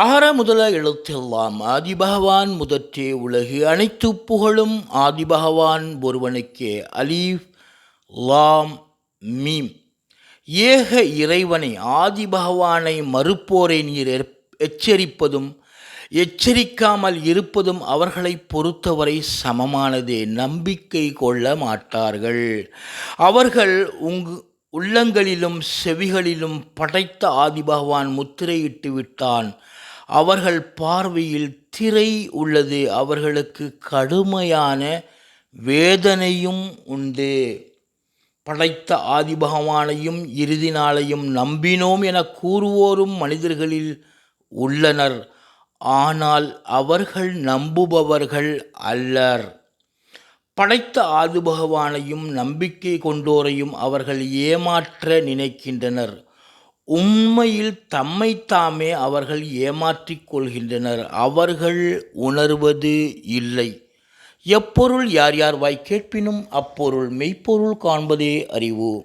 அகர முதல எழுத்தெல்லாம் ஆதிபகவான் முதற்றே உலகு. அனைத்து புகழும் ஆதிபகவான் ஒருவனுக்கே. அலீஃப் லாம் மீம். ஏக இறைவனை ஆதிபகவானை மறுப்போரை நீர் எற்- எச்சரிப்பதும் எச்சரிக்காமல் இருப்பதும் அவர்களை பொறுத்தவரை சமமானதே. நம்பிக்கை கொள்ள மாட்டார்கள். அவர்கள் உங்கு உள்ளங்களிலும் செவிகளிலும் படைத்த ஆதிபகவான் முத்திரையிட்டு விட்டான். அவர்கள் பார்வையில் திரை உள்ளது. அவர்களுக்கு கடுமையான வேதனையும் உண்டு. படைத்த ஆதிபகவானையும் இறுதி நாளையும் நம்பினோம் என கூறுவோரும் மனிதர்களில் உள்ளனர். ஆனால் அவர்கள் நம்புபவர்கள் அல்லர். படைத்த ஆதிபகவானையும் நம்பிக்கை கொண்டோரையும் அவர்கள் ஏமாற்ற நினைக்கின்றனர். உண்மையில் தம்மைத்தாமே அவர்கள் ஏமாற்றிக் கொள்கின்றனர். அவர்கள் உணர்வது இல்லை. எப்பொருள் யார் யார் வாய் கேட்பினும் அப்பொருள் மெய்ப்பொருள் காண்பதே அறிவு.